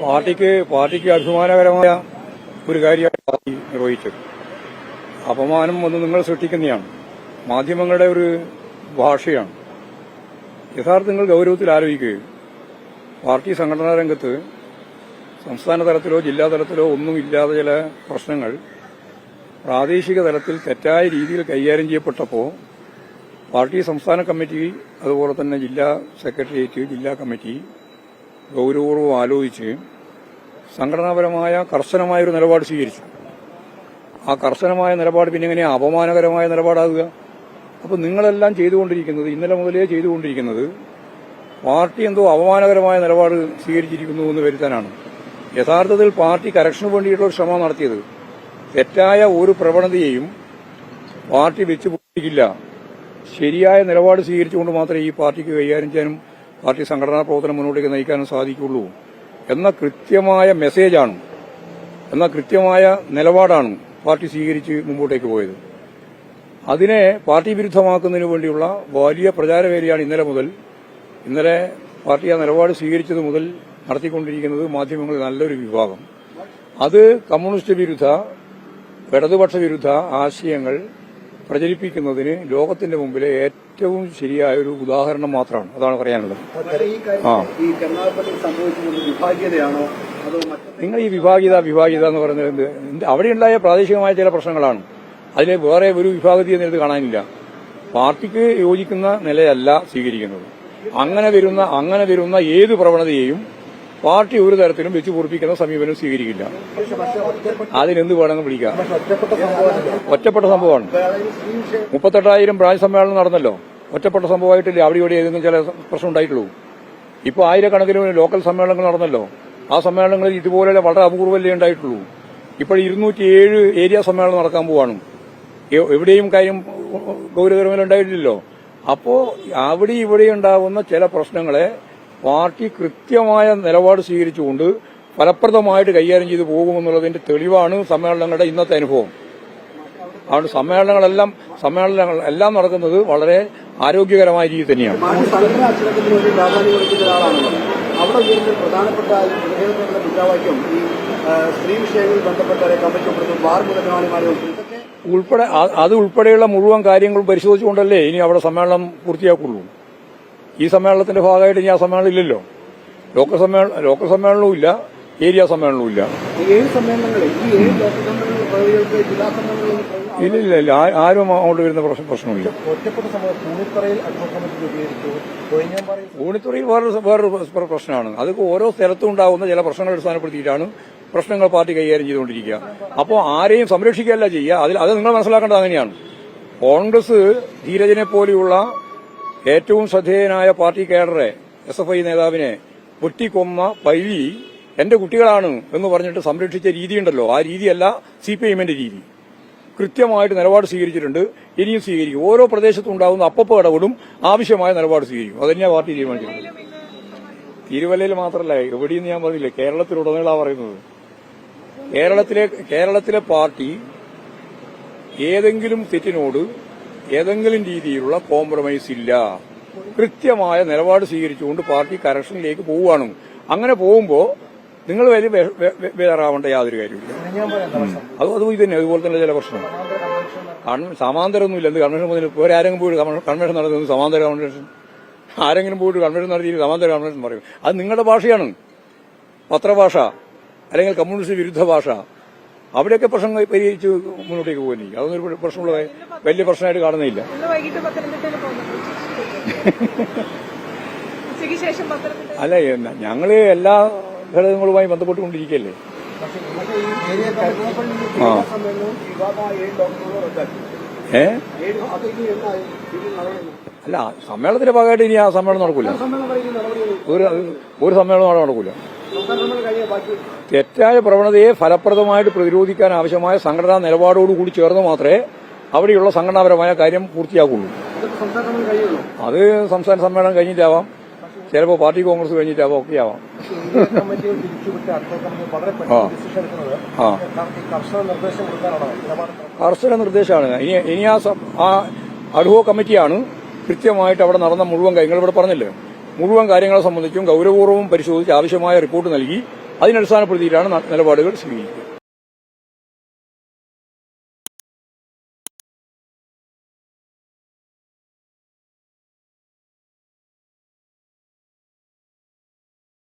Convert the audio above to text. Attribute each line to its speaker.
Speaker 1: പാർട്ടിക്ക് പാർട്ടിക്ക് അഭിമാനകരമായ ഒരു കാര്യമാണ് പാർട്ടി നിർവഹിച്ചത്. അപമാനം ഒന്ന് നിങ്ങൾ സൃഷ്ടിക്കുന്നതാണ്. മാധ്യമങ്ങളുടെ ഒരു ഭാഷയാണ്. യഥാർത്ഥ നിങ്ങൾ ഗൗരവത്തിൽ ആലോചിക്കുകയും പാർട്ടി സംഘടനാ രംഗത്ത് സംസ്ഥാന തലത്തിലോ ജില്ലാ തലത്തിലോ ഒന്നും ഇല്ലാത്ത ചില പ്രശ്നങ്ങൾ പ്രാദേശിക തലത്തിൽ തെറ്റായ രീതിയിൽ കൈകാര്യം ചെയ്യപ്പെട്ടപ്പോൾ പാർട്ടി സംസ്ഥാന കമ്മിറ്റി അതുപോലെ തന്നെ ജില്ലാ സെക്രട്ടേറിയറ്റ് ജില്ലാ കമ്മിറ്റി ഗൗരവപൂർവം ആലോചിച്ച് സംഘടനാപരമായ കർശനമായ ഒരു നിലപാട് സ്വീകരിച്ചു. ആ കർശനമായ നിലപാട് പിന്നെ എങ്ങനെയാ അപമാനകരമായ നിലപാടാകുക? അപ്പം നിങ്ങളെല്ലാം ചെയ്തുകൊണ്ടിരിക്കുന്നത് ഇന്നലെ മുതലേ ചെയ്തുകൊണ്ടിരിക്കുന്നത് പാർട്ടി എന്തോ അപമാനകരമായ നിലപാട് സ്വീകരിച്ചിരിക്കുന്നു എന്ന് വരുത്താനാണ്. യഥാർത്ഥത്തിൽ പാർട്ടി കറക്ഷന് വേണ്ടിയിട്ടുള്ള ശ്രമം നടത്തിയത്. തെറ്റായ ഒരു പ്രവണതയെയും പാർട്ടി വെച്ചുപൊട്ടിക്കില്ല. ശരിയായ നിലപാട് സ്വീകരിച്ചുകൊണ്ട് മാത്രമേ ഈ പാർട്ടിക്ക് കൈകാര്യം ചെയ്യാനും പാർട്ടി സംഘടനാ പ്രവർത്തനം മുന്നോട്ടേക്ക് നയിക്കാനും സാധിക്കുള്ളൂ എന്ന കൃത്യമായ മെസ്സേജാണ് എന്ന കൃത്യമായ നിലപാടാണ് പാർട്ടി സ്വീകരിച്ച് മുമ്പോട്ടേക്ക് പോയത്. അതിനെ പാർട്ടി വിരുദ്ധമാക്കുന്നതിന് വേണ്ടിയുള്ള വലിയ പ്രചാരവേദിയാണ് ഇന്നലെ മുതൽ. ഇന്നലെ പാർട്ടി ആ നിലപാട് സ്വീകരിച്ചത് മുതൽ നടത്തിക്കൊണ്ടിരിക്കുന്നത് മാധ്യമങ്ങളിൽ നല്ലൊരു വിഭാഗം. അത് കമ്മ്യൂണിസ്റ്റ് വിരുദ്ധ ഇടതുപക്ഷ വിരുദ്ധ ആശയങ്ങൾ പ്രചരിപ്പിക്കുന്നതിന് ലോകത്തിന്റെ മുമ്പിലെ ഏറ്റവും ശരിയായ ഒരു ഉദാഹരണം മാത്രമാണ്. അതാണ് പറയാനുള്ളത്. ആ. നിങ്ങൾ ഈ വിഭാഗീയത വിഭാഗീയത എന്ന് പറയുന്നത്? അവിടെയുണ്ടായ പ്രാദേശികമായ ചില പ്രശ്നങ്ങളാണ്. അതിൽ വേറെ ഒരു വിഭാഗത്തിൽ എന്നത് കാണാനില്ല. പാർട്ടിക്ക് യോജിക്കുന്ന നിലയല്ല സ്വീകരിക്കുന്നത്. അങ്ങനെ വരുന്ന അങ്ങനെ വരുന്ന ഏത് പ്രവണതയെയും പാർട്ടി ഒരു തരത്തിലും വെച്ച് പൊറിപ്പിക്കുന്ന സമീപനം സ്വീകരിക്കില്ല. അതിനെന്ത് വേണമെന്ന് വിളിക്കാം.
Speaker 2: ഒറ്റപ്പെട്ട
Speaker 1: സംഭവമാണ്. മുപ്പത്തെട്ടായിരം ബ്രാഞ്ച് സമ്മേളനം നടന്നല്ലോ. ഒറ്റപ്പെട്ട സംഭവമായിട്ടില്ല? അവിടെ ഇവിടെ ഏതെങ്കിലും ചില പ്രശ്നം ഉണ്ടായിട്ടുള്ളൂ. ഇപ്പോൾ ആയിരക്കണക്കിന് ലോക്കൽ സമ്മേളനങ്ങൾ നടന്നല്ലോ. ആ സമ്മേളനങ്ങളിൽ ഇതുപോലെ വളരെ അപൂർവല്ലേ ഉണ്ടായിട്ടുള്ളൂ. ഇപ്പോൾ ഇരുന്നൂറ്റിയേഴ് ഏരിയ സമ്മേളനം നടക്കാൻ പോവാണ്. എവിടെയും കാര്യം ഗൗരവകരമായി ഉണ്ടായിട്ടില്ലല്ലോ. അപ്പോ അവിടെ ഇവിടെ ഉണ്ടാകുന്ന ചില പ്രശ്നങ്ങളെ പാർട്ടി കൃത്യമായ നിലപാട് സ്വീകരിച്ചുകൊണ്ട് ഫലപ്രദമായിട്ട് കൈകാര്യം ചെയ്തു പോകുമെന്നുള്ളതിന്റെ തെളിവാണ് സമ്മേളനങ്ങളുടെ ഇന്നത്തെ അനുഭവം. അതുകൊണ്ട് സമ്മേളനങ്ങളെല്ലാം സമ്മേളനങ്ങൾ എല്ലാം നടക്കുന്നത് വളരെ ആരോഗ്യകരമായ രീതി തന്നെയാണ്.
Speaker 2: അവിടെ പ്രധാനപ്പെട്ട മുദ്രാവാക്യം ഈ ആ, സ്ത്രീ വിഷയങ്ങളിൽ ബന്ധപ്പെട്ട കമ്മിറ്റി പ്രതി ബാർ മുതലാളിമാരും. ഇതൊക്കെ
Speaker 1: ഉൾപ്പെടെ അത് ഉൾപ്പെടെയുള്ള മുഴുവൻ കാര്യങ്ങളും പരിശോധിച്ചുകൊണ്ടല്ലേ ഇനി അവിടെ സമ്മേളനം പൂർത്തിയാക്കുള്ളൂ. ഈ സമ്മേളനത്തിന്റെ ഭാഗമായിട്ട് ഇനി ആ സമ്മേളനം ഇല്ലല്ലോ. ലോക്കൽ സമ്മേളനം ലോക്കൽ സമ്മേളനവും ഇല്ല. ഏരിയ സമ്മേളനവും ഇല്ല ഇല്ല ഇല്ല ഇല്ല. ആരും അങ്ങോട്ട് വരുന്ന പ്രശ്നം- പ്രശ്നമില്ല. ഊണിത്തുറയിൽ വേറൊരു വേറൊരു പ്ര- പ്രശ്നമാണ്. അത് ഓരോ സ്ഥലത്തും ഉണ്ടാകുന്ന ചില പ്രശ്നങ്ങൾ അടിസ്ഥാനപ്പെടുത്തിയിട്ടാണ് പ്രശ്നങ്ങൾ പാർട്ടി കൈകാര്യം ചെയ്തുകൊണ്ടിരിക്കുക. അപ്പോൾ ആരെയും സംരക്ഷിക്കുകയല്ല ചെയ്യുക. അതിൽ അത് നിങ്ങൾ മനസ്സിലാക്കേണ്ടത് അങ്ങനെയാണ്. കോൺഗ്രസ് ധീരജനെ പോലെയുള്ള ഏറ്റവും ശ്രദ്ധേയനായ പാർട്ടി കേഡറെ എസ് എഫ് ഐ നേതാവിനെ പൊട്ടിക്കൊമ്മ പൈലി എന്റെ കുട്ടികളാണ് എന്ന് പറഞ്ഞിട്ട് സംരക്ഷിച്ച രീതിയുണ്ടല്ലോ. ആ രീതിയല്ല സി പി ഐഎമ്മിന്റെ രീതി. കൃത്യമായിട്ട് നിലപാട് സ്വീകരിച്ചിട്ടുണ്ട്. ഇനിയും സ്വീകരിക്കും. ഓരോ പ്രദേശത്തും ഉണ്ടാകുന്ന അപ്പപ്പ ഇടപെടും. ആവശ്യമായ നിലപാട് സ്വീകരിക്കും. അതന്നെയാണ് പാർട്ടി തീരുമാനിച്ചിട്ടുണ്ട് തിരുവല്ലയിൽ മാത്രമല്ല എവിടെയെന്ന് ഞാൻ പറഞ്ഞില്ല കേരളത്തിലുടനീളാ പറയുന്നത്. കേരളത്തിലെ കേരളത്തിലെ പാർട്ടി ഏതെങ്കിലും തെറ്റിനോട് ഏതെങ്കിലും രീതിയിലുള്ള കോംപ്രമൈസ് ഇല്ല. കൃത്യമായ നിലപാട് സ്വീകരിച്ചുകൊണ്ട് പാർട്ടി കറക്ഷനിലേക്ക് പോവുകയാണ്. അങ്ങനെ പോകുമ്പോൾ നിങ്ങൾ വലിയ വേറാവേണ്ട യാതൊരു കാര്യമില്ല അത് അത് ഇത് തന്നെ. അതുപോലെ തന്നെ ചില പ്രശ്നമാണ് കൺ- സമാന്തരമൊന്നുമില്ല. എന്ത് കൺവെൻഷൻ മുതൽ വേറെ ആരെങ്കിലും പോയിട്ട് കൺവെൻഷൻ- കൺവെൻഷൻ നടത്തുന്നത് സമാന്തര കൺവെൻഷൻ ആരെങ്കിലും പോയിട്ട് കൺവെൻഷൻ നടത്തിയിട്ട് സമാന്തര കൺവെൻഷൻ പറയും. അത് നിങ്ങളുടെ ഭാഷയാണ്. പത്രഭാഷ. അല്ലെങ്കിൽ കമ്മ്യൂണിസ്റ്റ് വിരുദ്ധ ഭാഷ. അവിടെയൊക്കെ പ്രശ്നം പരിഹരിച്ച് മുന്നോട്ടേക്ക് പോകുന്നില്ല അതൊന്നും ഒരു പ്രശ്നമുള്ള വലിയ പ്രശ്നമായിട്ട് കാണുന്നില്ല അല്ല ഞങ്ങൾ ഞങ്ങൾ എല്ലാ ഘടകങ്ങളുമായി ബന്ധപ്പെട്ടുകൊണ്ടിരിക്കുകയല്ലേ
Speaker 2: റദ്ദാക്കി.
Speaker 1: ഏ? അല്ല സമ്മേളനത്തിന്റെ ഭാഗമായിട്ട് ഇനി ആ സമ്മേളനം നടക്കൂല. ഒരു ഒരു സമ്മേളനം നടക്കൂല. തെറ്റായ പ്രവണതയെ ഫലപ്രദമായിട്ട് പ്രതിരോധിക്കാൻ ആവശ്യമായ സംഘടനാ നിലപാടോടുകൂടി ചേർന്ന് മാത്രമേ അവിടെയുള്ള സംഘടനാപരമായ കാര്യം പൂർത്തിയാക്കുള്ളൂ. അത് സംസ്ഥാന സമ്മേളനം കഴിഞ്ഞിട്ടാവാം. ചിലപ്പോൾ പാർട്ടി കോൺഗ്രസ് കഴിഞ്ഞിട്ടാവാം ഒക്കെ ആവാം
Speaker 2: കർശന
Speaker 1: നിർദ്ദേശമാണ്. ഇനി ഇനി ആ അഡ്ഹോ കമ്മിറ്റിയാണ് കൃത്യമായിട്ട് അവിടെ നടന്ന മുഴുവൻ കാര്യങ്ങൾ ഇവിടെ പറഞ്ഞില്ലേ? മുഴുവൻ കാര്യങ്ങളെ സംബന്ധിച്ചും ഗൌരവപൂർവം പരിശോധിച്ച് ആവശ്യമായ റിപ്പോർട്ട് നൽകി. അതിനടിസ്ഥാനപ്പെടുത്തിയിട്ടാണ് നിലപാടുകൾ സ്വീകരിക്കുക.